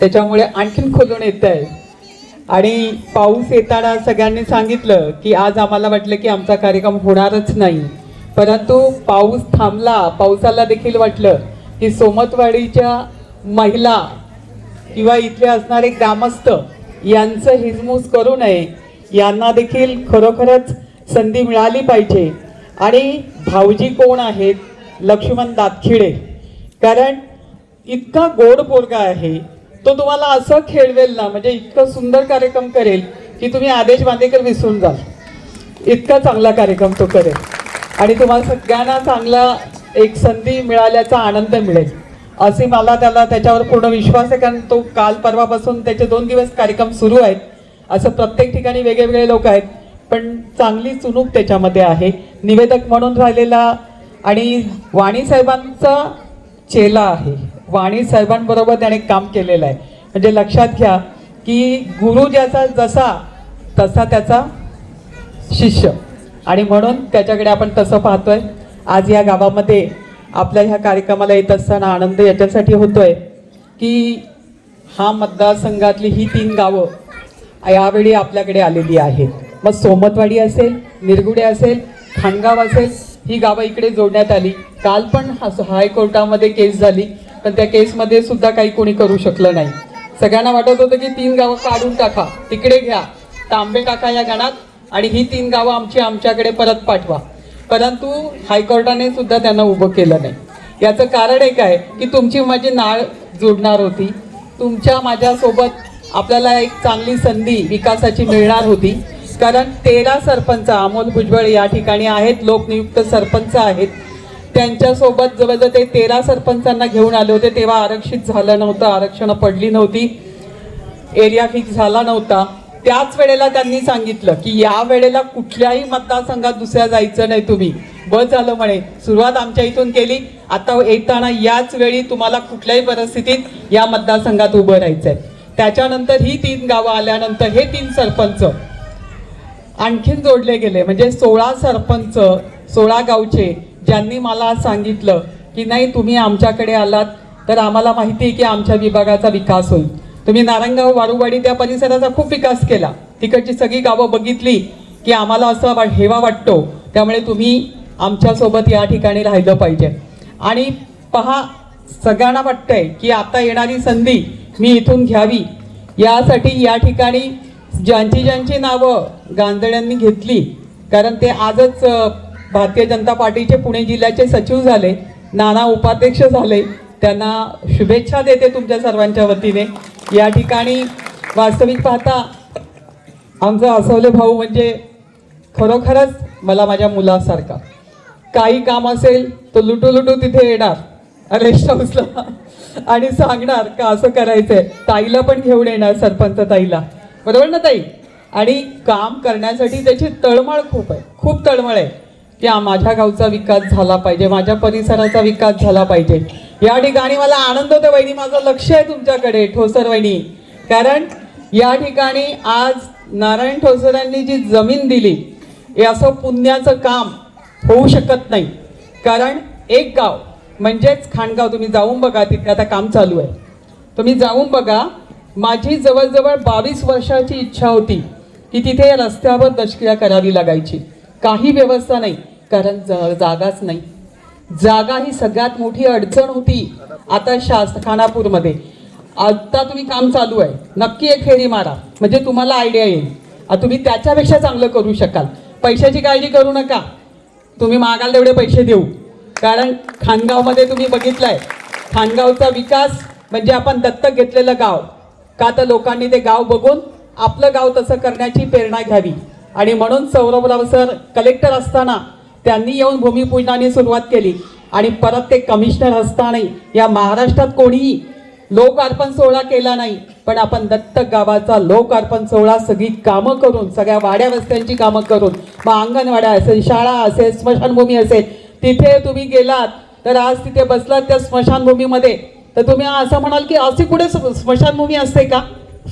त्याच्यामुळे आणखीन खोलून येत आहे. आणि पाऊस येताना सगळ्यांनी सांगितलं की आज आम्हाला वाटलं की आमचा कार्यक्रम होणारच नाही. परंतु पाऊस थांबला पावसाला देखील वाटलं की सोमतवाडीच्या महिला किंवा इथले असणारे ग्रामस्थ यांचं हिजमूस करू नये यांना देखील खरोखरच संधी मिळाली पाहिजे. आणि भाऊजी कोण आहेत? लक्ष्मण दातखिडे. कारण इतका गोड पोरगा आहे. तो तुम्हाला असं खेळवेल ना म्हणजे इतकं सुंदर कार्यक्रम करेल की तुम्ही आदेश बांदेकर विसरून जाल. इतका चांगला कार्यक्रम तो करेल. आणि तुम्हाला सगळ्यांना चांगला एक संधी मिळाल्याचा आनंद मिळेल. असे मला त्याला त्याच्यावर पूर्ण विश्वास आहे कारण तो काल परवापासून त्याचे दोन दिवस कार्यक्रम सुरू आहेत. असं प्रत्येक ठिकाणी वेगवेगळे लोक आहेत. पण चांगली चुणूक त्याच्यामध्ये आहे. निवेदक म्हणून राहिलेला आणि वाणी साहेबांचा चेला आहे. वाणी साहेबांबरोबर त्याने काम केलेलं आहे. म्हणजे लक्षात घ्या की गुरु ज्याचा जसा तसा त्याचा शिष्य. आणि म्हणून त्याच्याकडे आपण तसं पाहतोय. आज या गावामध्ये आपल्या ह्या कार्यक्रमाला येत असताना आनंद याच्यासाठी होतोय की हा मतदारसंघातली ही तीन गावं यावेळी आपल्याकडे आलेली आहेत. मग सोमतवाडी असेल निरगुडे असेल खानगाव असेल ही गावं इकडे जोडण्यात आली. काल पण हायकोर्टामध्ये केस झाली. पण त्या केसमध्ये सुद्धा काही कोणी करू शकलं नाही. सगळ्यांना वाटत होतं की तीन गावं काढून टाका तिकडे घ्या. तांबे टाका या गणात आणि ही तीन गावं आमची आमच्याकडे परत पाठवा. परंतु हायकोर्टाने सुद्धा त्यांना उभं केलं नाही. याचं कारण एक आहे की तुमची माझी नाळ जोडणार होती. तुमच्या माझ्यासोबत आपल्याला एक चांगली संधी विकासाची मिळणार होती. कारण तेरा सरपंच अमोल भुजबळ या ठिकाणी आहेत लोकनियुक्त सरपंच आहेत. त्यांच्यासोबत जवळजवळ ते तेरा सरपंचांना घेऊन आले होते. तेव्हा आरक्षित झालं नव्हतं आरक्षण पडली नव्हती. एरिया फिक्स झाला नव्हता. त्याच वेळेला त्यांनी सांगितलं की या वेळेला कुठल्याही मतदारसंघात दुसऱ्या जायचं नाही तुम्ही. बस झालं म्हणे. सुरुवात आमच्या इथून केली. आता येताना याच वेळी तुम्हाला कुठल्याही परिस्थितीत या मतदारसंघात उभं राहायचंय. त्याच्यानंतर ही तीन गावं आल्यानंतर हे तीन सरपंच आणखीन जोडले गेले. म्हणजे सोळा सरपंच सोळा गावचे ज्यांनी मला सांगितलं की नाही तुम्ही आमच्याकडे आलात तर आम्हाला माहिती आहे की आमच्या विभागाचा विकास होईल. तुम्ही नारायणगाव वारुवाडी त्या परिसराचा खूप विकास केला. तिकडची सगळी गावं बघितली की आम्हाला असं वा- हेवा वाटतो. त्यामुळे तुम्ही आमच्यासोबत या ठिकाणी राहिलं पाहिजे. आणि पहा सगळ्यांना वाटतंय की आता येणारी संधी मी इथून घ्यावी. यासाठी या ठिकाणी ज्यांची ज्यांची नावं गांधळ्यांनी घेतली कारण ते आजच भारतीय जनता पार्टीचे पुणे जिल्ह्याचे सचिव झाले नाना उपाध्यक्ष झाले. त्यांना शुभेच्छा देते तुमच्या सर्वांच्या वतीने. या ठिकाणी वास्तविक पाहता आमचा असवले भाऊ म्हणजे खरोखरच मला माझ्या मुलासारखा. काही काम असेल तर लुटू लुटू तिथे येणार रेस्ट हाऊसला आणि सांगणार का असं करायचंय. ताईला पण घेऊन येणार सरपंच ताईला. बरोबर ना ताई? आणि काम करण्यासाठी त्याची तळमळ खूप आहे. खूप तळमळ आहे. की माझ्या गावचा विकास झाला पाहिजे माझ्या परिसराचा विकास झाला पाहिजे. या ठिकाणी मला आनंद होतो वहिनी माझं लक्ष आहे तुमच्याकडे ठोसर वहिनी. कारण या ठिकाणी आज नारायण ठोसरांनी जी जमीन दिली हे असं पुण्याचं काम होऊ शकत नाही. कारण एक गाव म्हणजेच खाणगाव तुम्ही जाऊन बघा तिथे आता काम चालू आहे. तुम्ही जाऊन बघा माझी जवळजवळ बावीस वर्षाची इच्छा होती की तिथे रस्त्यावर दशक्रिया करावी लागायची. काही व्यवस्था नाही कारण ज- जागाच नाही. जागा ही सगळ्यात मोठी अडचण होती आता शास खानापूरमध्ये आता तुम्ही काम चालू आहे. नक्की एक फेरी मारा. म्हणजे तुम्हाला आयडिया येईल. तुम्ही त्याच्यापेक्षा चांगलं करू शकाल. पैशाची काळजी करू नका. तुम्ही मागाल तेवढे पैसे देऊ. कारण खानगावमध्ये तुम्ही बघितलंय. खानगावचा विकास म्हणजे आपण दत्तक घेतलेलं गाव. का तर लोकांनी ते गाव बघून आपलं गाव तसं करण्याची प्रेरणा घ्यावी. आणि म्हणून सौरभराव सर कलेक्टर असताना त्यांनी येऊन भूमिपूजनाने सुरुवात केली. आणि परत ते कमिशनर असतानाही या महाराष्ट्रात कोणीही लोकार्पण सोहळा केला नाही. पण आपण दत्तक गावाचा लोकार्पण सोहळा सगळी कामं करून सगळ्या वाड्या वस्त्यांची कामं करून मग अंगणवाड्या असेल शाळा असेल स्मशानभूमी असेल तिथे तुम्ही गेलात तर आज तिथे बसलात त्या स्मशानभूमीमध्ये. तर तुम्ही असं म्हणाल की असे कुठे स्मशानभूमी असते का?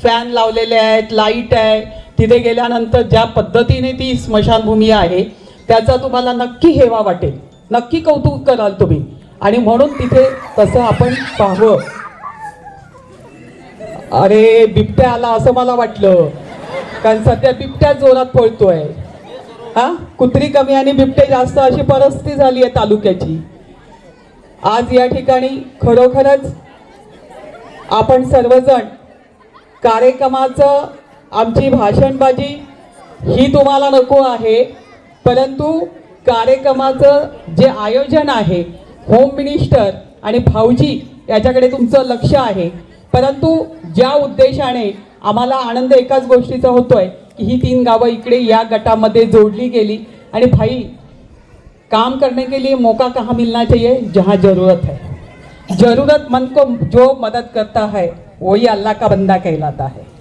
फॅन लावलेले आहेत लाइट आहे तिथे गेल्यानंतर ज्या पद्धतीने ती स्मशानभूमी आहे त्याचा तुम्हाला नक्की हेवा वाटेल. नक्की कौतुक कराल तुम्ही. आणि म्हणून तिथे तसं आपण पाहावं. अरे बिबट्या आला असं मला वाटलं. कारण सध्या बिबट्या जोरात पळतोय. हा? कुत्री कमी आणि बिबटे जास्त अशी परिस्थिती झाली आहे तालुक्याची. आज या ठिकाणी खरोखरच आपण सर्वजण कार्यक्रमाचं आमची भाषणबाजी ही तुम्हाला नको आहे परंतु कार्यक्रमाचं जे आयोजन आहे होम मिनिस्टर आणि भाऊजी याच्याकडे तुमचं लक्ष आहे. परंतु ज्या उद्देशाने आम्हाला आनंद एकाच गोष्टीचा होतो आहे की ही तीन गावं इकडे या गटामध्ये जोडली गेली. आणि भाई काम करने के लिए मौका कहाँ मिलना चाहिए? जहाँ जरूरत है. जरूरतमंद को जो मदद करता है वही अल्लाह का बंदा कहलाता है.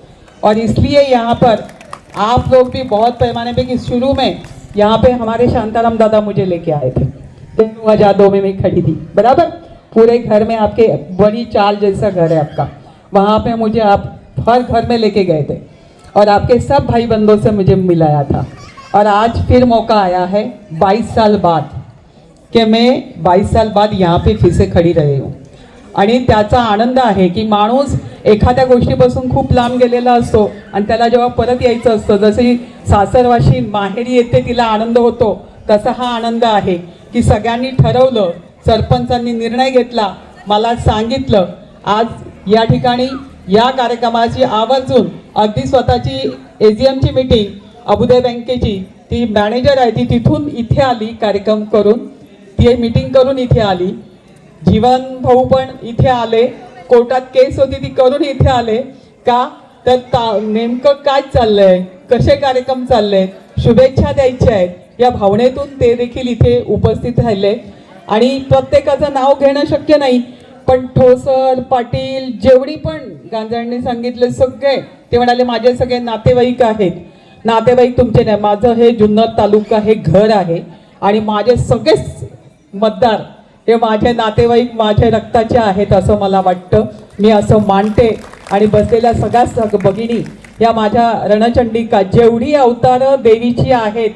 और इसलिए यहाँ पर आप लोग भी बहुत पैमाने पे कि शुरू में यहाँ पे हमारे शांताराम दादा मुझे लेके आए थे। दो हज़ार दो में मैं खड़ी थी। बराबर? पूरे घर में आपके बड़ी चाल जैसा घर है आपका। वहाँ पे मुझे आप हर घर में लेके गए थे। और आपके सब भाई बंधुओं से मुझे मिलाया था। और आज फिर मौका आया है 22 साल बाद कि मैं 22 साल बाद यहाँ पे फिर से खडी रही हूँ। आणि त्याचा आनंद आहे की माणूस एखाद्या गोष्टीपासून खूप लांब गेलेला असतो आणि त्याला जेव्हा परत यायचं असतं जसे सासरवाशी माहेरी येते तिला आनंद होतो तसा हा आनंद आहे की सगळ्यांनी ठरवलं सरपंचांनी निर्णय घेतला मला सांगितलं आज या ठिकाणी या कार्यक्रमाची आवर्जून अगदी स्वतःची ए जी एमची मीटिंग अबुदय बँकेची ती मॅनेजर आहे ती तिथून इथे आली कार्यक्रम करून ती मीटिंग करून इथे आली. जीवन भाऊ पण इथे आले. कोर्टात केस होती ती करून इथे आले. का? तर का नेमकं काय चाललंय? कसे कार्यक्रम चालले शुभेच्छा द्यायच्या आहेत. या भावनेतून ते देखील इथे उपस्थित राहिले. आणि प्रत्येकाचं नाव घेणं शक्य नाही. पण ठोसर पाटील जेवढी पण गांजांनी सांगितले सगळे ते म्हणाले माझे सगळे नातेवाईक आहेत. नातेवाईक तुमचे नाही. माझं हे जुन्नर तालुका हे घर आहे. आणि माझे सगळेच मतदार हे माझे नातेवाईक माझ्या रक्ताचे आहेत असं मला वाटतं. मी असं मानते. आणि बसलेल्या सगळ्या सग भगिनी या माझ्या रणचंडिका जेवढी अवतारं देवीची आहेत.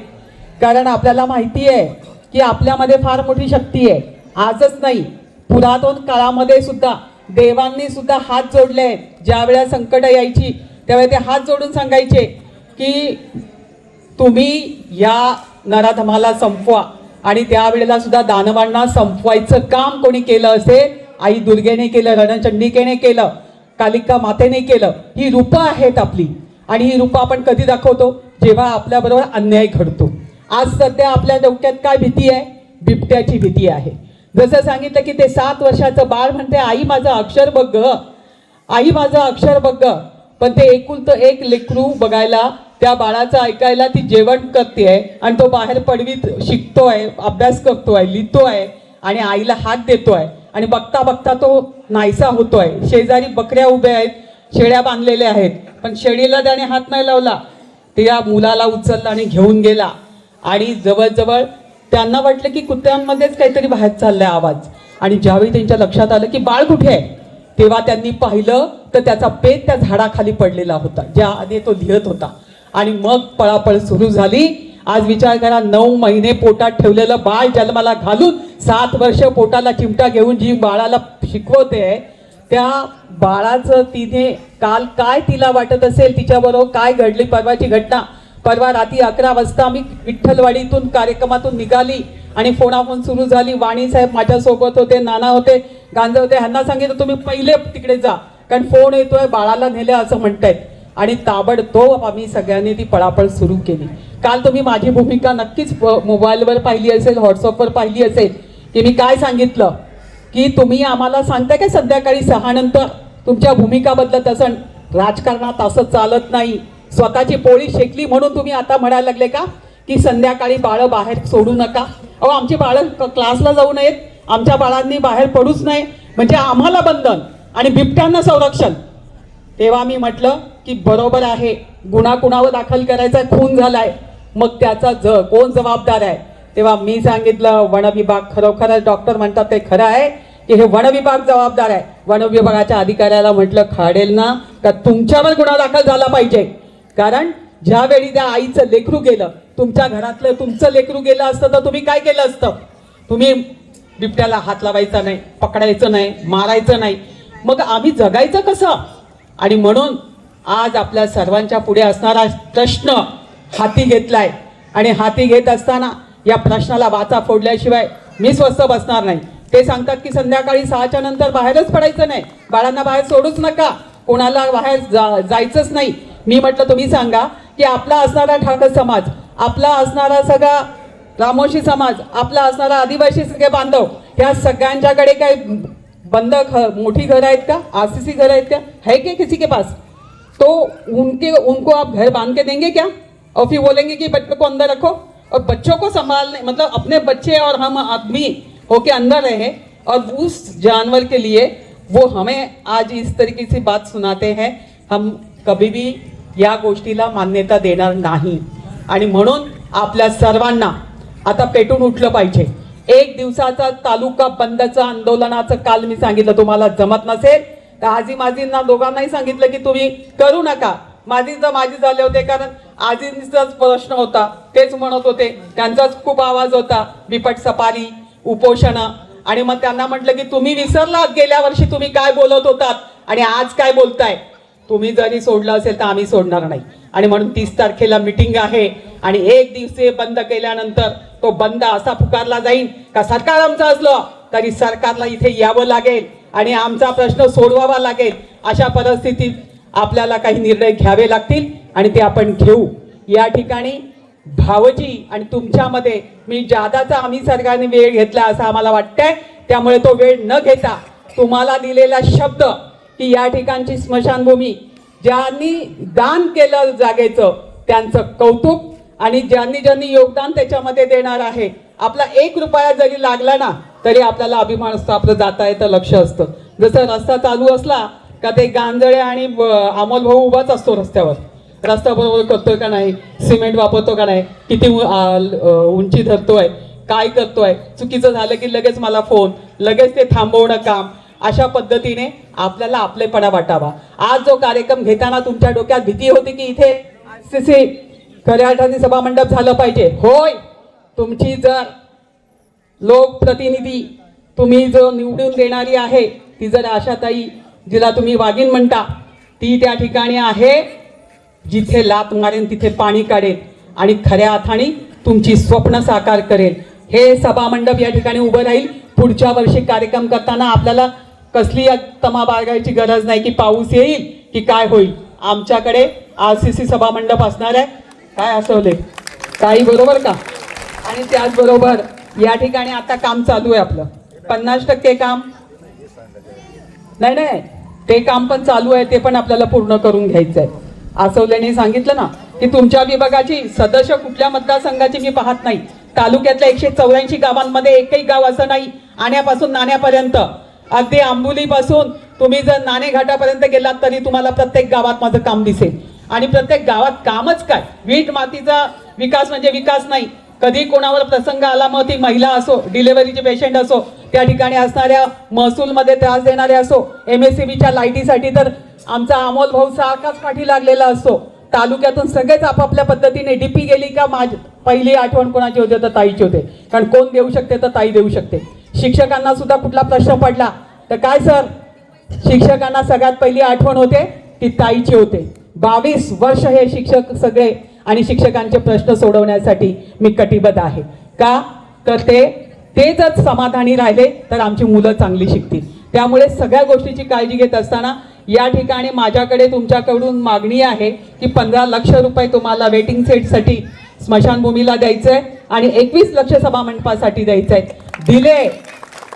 कारण आपल्याला माहिती आहे की आपल्यामध्ये फार मोठी शक्ती आहे. आजच नाही पुरातन काळामध्ये सुद्धा देवांनी सुद्धा हात जोडले आहेत. ज्या वेळेला संकट यायची त्यावेळी ते हात जोडून सांगायचे की तुम्ही या नराधमाला संपवा. आणि त्यावेळेला सुद्धा दानवांना संपवायचं काम कोणी केलं असेल आई दुर्गेने केलं रणचंडिकेने केलं कालिका मातेने केलं. ही रूपं आहेत आपली. आणि ही रूपं आपण कधी दाखवतो? जेव्हा आपल्याबरोबर अन्याय घडतो. आज सध्या आपल्या डोक्यात काय भीती आहे? बिबट्याची भीती आहे. जसं सांगितलं की ते सात वर्षाचं बाळ म्हणते आई माझं अक्षर बघ आई माझं अक्षर बघ पण ते एकुलतं एक लेकरू बघायला त्या बाळाचं ऐकायला ती जेवण करते आणि तो बाहेर पडवीत शिकतो आहे अभ्यास करतो आहे लिहितो आहे आणि आईला हात देतोय. आणि बघता बघता तो नाहीसा होतोय. शेजारी बकऱ्या उभ्या आहेत शेळ्या बांधलेल्या आहेत. पण शेळीला त्याने हात नाही लावला. ते या मुलाला उचलला आणि घेऊन गेला. आणि जवळजवळ त्यांना वाटलं की कुत्र्यांमध्येच काहीतरी बाहेर चाललाय आवाज. आणि ज्यावेळी त्यांच्या लक्षात आलं की बाळ कुठे आहे तेव्हा त्यांनी पाहिलं तर त्याचा पेट त्या झाडाखाली पडलेला होता. ज्या आधी तो लिहत होता. आणि मग पळापळ सुरू झाली. आज विचार करा नऊ महिने पोटात ठेवलेलं बाळ जन्माला घालून सात वर्ष पोटाला चिमटा घेऊन जी बाळाला शिकवते त्या बाळाचं तिने काल काय तिला वाटत असेल तिच्याबरोबर काय घडली परवाची घटना. परवा रात्री अकरा वाजता मी विठ्ठलवाडीतून कार्यक्रमातून निघाली आणि फोनाफोन सुरू झाली. वाणी साहेब माझ्यासोबत होते नाना होते गांजे होते ह्यांना सांगितलं तुम्ही पहिले तिकडे जा कारण फोन येतोय बाळाला नेले असं म्हणतायत. आणि ताबडतोब आम्ही सगळ्यांनी ती पळापळ सुरू केली. काल तुम्ही माझी भूमिका नक्कीच मोबाईलवर पाहिली असेल व्हॉट्सअपवर पाहिली असेल की मी काय सांगितलं? की तुम्ही आम्हाला सांगताय का संध्याकाळी सहानंतर तुमच्या भूमिका बदलत राजकारणात असं चालत नाही स्वतःची पोळी शेकली म्हणून तुम्ही आता म्हणायला लागले का? की संध्याकाळी बाळं बाहेर सोडू नका. अहो आमची बाळं क्लासला जाऊ नयेत. आमच्या बाळांनी बाहेर पडूच नये. म्हणजे आम्हाला बंधन आणि बिबट्यांना संरक्षण. तेव्हा मी म्हटलं की बरोबर आहे गुन्हा कुणावर दाखल करायचा खून झालाय मग त्याचा ज कोण जबाबदार आहे? तेव्हा मी सांगितलं वन विभाग खरोखरच डॉक्टर म्हणतात ते खरं आहे की हे वन विभाग जबाबदार आहे. वन विभागाच्या अधिकाऱ्याला म्हटलं खाडेल ना का तुमच्यावर गुन्हा दाखल झाला पाहिजे? कारण ज्यावेळी त्या आईचं लेकरू गेलं तुमच्या घरातलं तुमचं लेकरू गेलं असतं तर तुम्ही काय केलं असतं? तुम्ही बिबट्याला हात लावायचा नाही पकडायचं नाही मारायचं नाही. मग आम्ही जगायचं कसं? आणि म्हणून आज आपल्या सर्वांच्या पुढे असणारा प्रश्न हाती घेतलाय. आणि हाती घेत असताना या प्रश्नाला वाचा फोडल्याशिवाय मी स्वस्त बसणार नाही. ते सांगतात की संध्याकाळी सहाच्या नंतर बाहेरच पडायचं नाही. बाळांना बाहेर सोडूच नका. कोणाला बाहेर जा जायचंच नाही. मी म्हटलं तुम्ही सांगा की आपला असणारा ठाकर समाज आपला असणारा सगळा रामोशी समाज आपला असणारा आदिवासी सगळे बांधव ह्या सगळ्यांच्याकडे काय बंद घर मोठी घर आहेत का? आर सी सी घर आहेत का? है क्या किसी के पास? तो उनके उनको आप घर बांध के देंगे क्या? और फिर बोलेंगे कि बच्चों को अंदर रखो। और बच्चों को संभालने मतलब अपने बच्चे और हम आदमी होके अंदर रहे। और उस जानवर के लिए वो हमें आज इस तरीके से बात सुनाते हैं। हम कभी भी या गोष्टीला मान्यता देणार नाही. आणि म्हणून आपल्या सर्वांना आता पेटून उठलं पाहिजे. एक दिवसाचा तालुका बंदचं आंदोलनाचं काल मी सांगितलं तुम्हाला जमत नसेल तर आजी माजींना दोघांनाही सांगितलं की तुम्ही करू नका. माझींचा माझी झाले होते कारण आजींचाच प्रश्न होता तेच म्हणत होते त्यांचाच खूप आवाज होता बिपट सपारी उपोषणं. आणि मग त्यांना म्हटलं की तुम्ही विसरलात गेल्या वर्षी तुम्ही काय बोलत होतात आणि आज काय बोलताय? तुम्ही जरी सोडलं असेल तर आम्ही सोडणार नाही. आणि म्हणून तीस तारखेला मिटिंग आहे आणि एक दिवसीय बंद केल्यानंतर तो बंद असा पुकारला जाईल का सरकार आमचं असलं तरी सरकारला इथे यावं लागेल आणि आमचा प्रश्न सोडवावा लागेल. अशा परिस्थितीत आपल्याला काही निर्णय घ्यावे लागतील आणि ते आपण घेऊ. या ठिकाणी भावजी आणि तुमच्यामध्ये मी जादाचा आम्ही सरकारने वेळ घेतला असं आम्हाला वाटतंय. त्यामुळे तो वेळ न घेता तुम्हाला दिलेला शब्द की या ठिकाणची स्मशानभूमी ज्यांनी दान केलं जागेचं त्यांचं कौतुक आणि ज्यांनी ज्यांनी योगदान त्याच्यामध्ये देणार आहे आपला एक रुपया जरी लागला ना तरी आपल्याला अभिमान असतो आपलं जाता येतं लक्ष असतं. जसं रस्ता चालू असला का ते गांजळे आणि अमोल भाऊ उभाच असतो रस्त्यावर. रस्ता बरोबर करतोय का नाही सिमेंट वापरतो का नाही किती उंची धरतोय काय करतोय चुकीचं झालं की लगेच मला फोन लगेच ते थांबवणं काम अशा पद्धतीने आपल्याला आपलेपणा वाटावा. आज जो कार्यक्रम घेताना तुमच्या डोक्यात भीती होती की इथे सीसी खऱ्या अर्थाने सभामंडप झालं पाहिजे. होय तुमची जर लोकप्रतिनिधी तुम्ही जो निवडून देणारी आहे ती जर आशाताई जिला तुम्ही वागीन म्हणता ती त्या ठिकाणी आहे जिथे लात मारेन तिथे पाणी काढेल आणि खऱ्या अर्थाने तुमची स्वप्न साकार करेल. हे सभामंडप या ठिकाणी उभं राहील. पुढच्या वर्षी कार्यक्रम करताना आपल्याला कसली तमा बाळगायची गरज नाही की पाऊस येईल की काय होईल. आमच्याकडे आर सी सी सभामंडप असणार आहे. काय असवले काही बरोबर का? आणि त्याचबरोबर या ठिकाणी आता काम चालू आहे आपलं. पन्नास टक्के काम. नाही नाही. ते काम पण चालू आहे ते पण आपल्याला पूर्ण करून घ्यायचं आहे आसवल्याने सांगितलं ना की तुमच्या विभागाची सदस्य कुठल्या मतदारसंघाची मी पाहत नाही. तालुक्यातल्या एकशे चौऱ्याऐंशी गावांमध्ये एकही गाव असं नाही आण्यापासून नाण्यापर्यंत. अगदी आंबोलीपासून तुम्ही जर नाणे घाटापर्यंत गेलात तरी तुम्हाला प्रत्येक गावात माझं काम दिसेल. आणि प्रत्येक गावात कामच काय? वीट मातीचा विकास म्हणजे विकास नाही. कधी कोणावर प्रसंग आला मग ती महिला असो डिलेव्हरीचे पेशंट असो त्या ठिकाणी असणाऱ्या महसूलमध्ये त्रास देणारे असो एम एस सी बीच्या लाईटीसाठी तर आमचा अमोल भाऊ सारखाच पाठी लागलेला असतो. तालुक्यातून सगळेच आपापल्या पद्धतीने डीपी गेली का माझ पहिली आठवण कोणाची होते? तर ताईची होते. कारण कोण देऊ शकते तर ताई देऊ शकते. शिक्षकांना सुद्धा कुठला प्रश्न पडला तर काय सर? शिक्षकांना सगळ्यात पहिली आठवण होते ती ताईची होते. बावीस वर्ष हे शिक्षक सगळे आणि शिक्षकांचे प्रश्न सोडवण्यासाठी मी कटिबद्ध आहे. का? तर ते ते जर समाधानी राहिले तर आमची मुलं चांगली शिकतील. त्यामुळे सगळ्या गोष्टीची काळजी घेत असताना या ठिकाणी माझ्याकडे तुमच्याकडून मागणी आहे की पंधरा लक्ष रुपये तुम्हाला वेटिंग सेटसाठी स्मशानभूमीला द्यायचं आहे आणि एकवीस लक्ष सभा मंडपासाठी द्यायचं आहे दिले.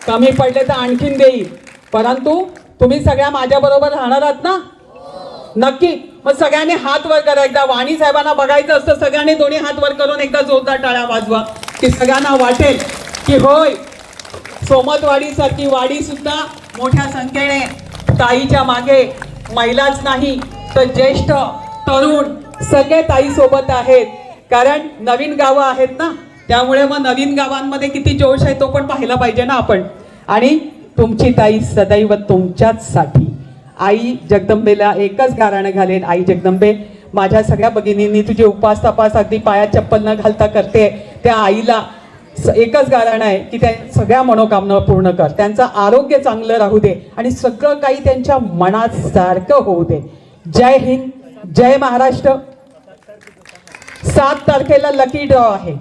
कमी पडले तर आणखीन देईल. परंतु तुम्ही सगळ्या माझ्याबरोबर राहणार आहात ना? नक्की. मग सगळ्यांनी हात वर करा. एकदा वाणी साहेबांना बघायचं असतं सगळ्यांनी दोन्ही हात वर करून एकदा जोरदार टाळ्या वाजवा. की सगळ्यांना वाटेल की होय. सोमतवाडी सारखी वाडी सुद्धा मोठ्या संख्येने ताईच्या मागे महिलाच नाही तर ज्येष्ठ तरुण सगळे ताई सोबत आहेत. कारण नवीन गावं आहेत ना त्यामुळे मग नवीन गावांमध्ये किती जोश आहे तो पण पाहिला पाहिजे ना आपण. आणि तुमची ताई सदैव तुमच्याच साठी. आई जगदंबेला एकच गाराणं घालेन आई जगदंबे माझ्या सगळ्या भगिनींनी तुझे उपास तपास अगदी पायात चप्पल न घालता करते. त्या आईला स- एकच गाराणं आहे की त्या सगळ्या मनोकामना पूर्ण कर. त्यांचं आरोग्य चांगलं राहू दे आणि सगळं काही त्यांच्या मनात सारखं होऊ दे. जय हिंद जय महाराष्ट्र. सात तारखेला लकी ड्रॉ आहे.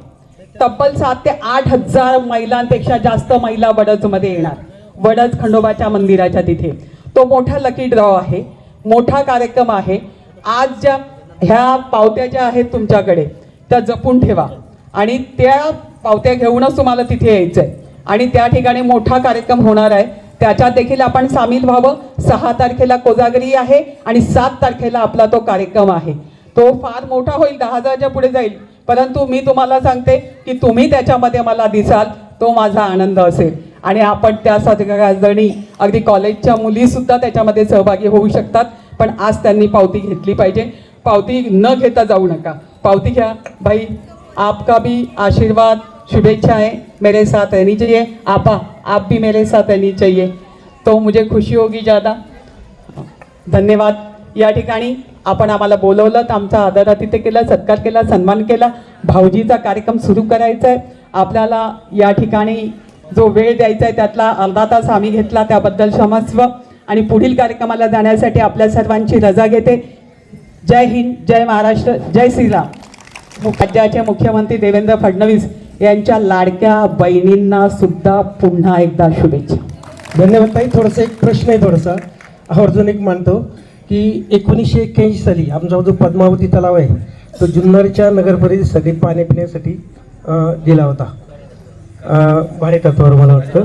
तब्बल सात ते आठ हजार महिलांपेक्षा जास्त महिला वडजमध्ये येणार. वडज खंडोबाच्या मंदिराच्या तिथे. तो मोठा लकी ड्रॉ आहे. मोठा कार्यक्रम आहे. आज ज्या ह्या पावत्या ज्या आहेत तुमच्याकडे त्या जपून ठेवा. आणि त्या पावत्या घेऊनच तुम्हाला तिथे यायचं आहे आणि त्या ठिकाणी मोठा कार्यक्रम होणार आहे. त्याच्यात देखील आपण सामील व्हावं. सहा तारखेला कोजागरी आहे आणि सात तारखेला आपला तो कार्यक्रम आहे. तो फार मोठा होईल दहा हजारच्या पुढे जाईल. परंतु मी तुम्हाला सांगते की तुम्ही त्याच्यामध्ये मला दिसाल तो माझा आनंद असेल. आणि आपण त्या सगळ्या जणी अगदी कॉलेजच्या मुलीसुद्धा त्याच्यामध्ये सहभागी होऊ शकतात पण आज त्यांनी पावती घेतली पाहिजे. पावती न घेता जाऊ नका. पावती घ्या. भाई आपका भी आशीर्वाद शुभेच्छा आहे मेरे साथ रहनी चाहिए. आपा आप भी मेरे साथ रहनी चाहिए. तो मुझे खुशी होगी ज़्यादा. धन्यवाद. या ठिकाणी आपण आम्हाला बोलवलं तर आमचा आदरातिथ्य केला सत्कार केला सन्मान केला. भाऊजीचा कार्यक्रम सुरू करायचा आहे आपल्याला या ठिकाणी जो वेळ द्यायचा आहे त्यातला अर्धा तास आम्ही घेतला त्याबद्दल क्षमस्व. आणि पुढील कार्यक्रमाला जाण्यासाठी आपल्या सर्वांची रजा घेते. जय हिंद जय महाराष्ट्र जय श्रीराम. राज्याचे मुख्यमंत्री देवेंद्र फडणवीस यांच्या लाडक्या बहिणींना सुद्धा पुन्हा एकदा शुभेच्छा. धन्यवाद ताई. थोडंसं एक प्रश्न आहे थोडासा. आवर्जून एक मानतो की एकोणीसशे एक्क्याऐंशी साली आमचा जो पद्मावती तलाव आहे तो जुन्नरच्या नगर परिषदेसाठी पाणी पिण्यासाठी दिला होता. अं, भाडेतत्वावर मला वाटतं.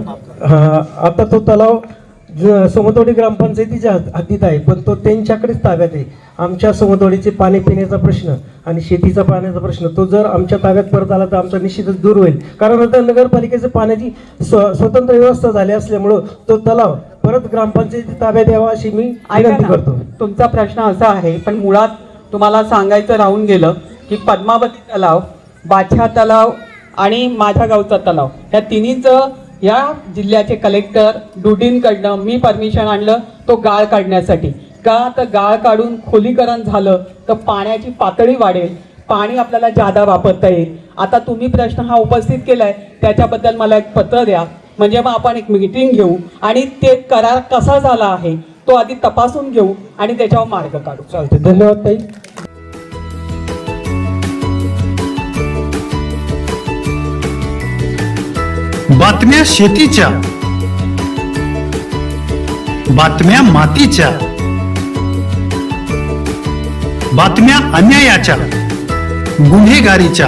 आता तो तलाव समतोडी ग्रामपंचायतीच्या हद्दीत आहे पण तो त्यांच्याकडेच ताब्यात आहे. आमच्या समतोडीचे पाणी पिण्याचा प्रश्न आणि शेतीचा पाण्याचा प्रश्न तो जर आमच्या ताब्यात परत आला तर आमचा निश्चितच दूर होईल. कारण आता नगरपालिकेचं पाण्याची स्व स्वतंत्र व्यवस्था झाली असल्यामुळं तो तलाव परत ग्रामपंचायती ताब्यात यावा अशी मी विनंती करतो. तुमचा प्रश्न असा आहे पण मुळात तुम्हाला सांगायचं राहून गेलं की पद्मावती तलाव बाछा तलाव आणि माझ्या गावचा तलाव ह्या तिन्हीचं या जिल्ह्याचे कलेक्टर डुडींकडनं मी परमिशन आणलं तो गाळ काढण्यासाठी. का? तर गाळ काढून खोलीकरण झालं तर पाण्याची पातळी वाढेल पाणी आपल्याला जादा वापरता येईल. आता तुम्ही प्रश्न हा उपस्थित केलाय त्याच्याबद्दल मला एक पत्र द्या. म्हणजे मग आपण एक मीटिंग घेऊ आणि ते करार कसा झाला आहे तो आधी तपासून घेऊ आणि त्याच्यावर मार्ग काढू. चालते धन्यवाद ताई. बातम्या शेतीच्या बातम्या मातीच्या बातम्या अन्यायाच्या गुन्हेगारीच्या.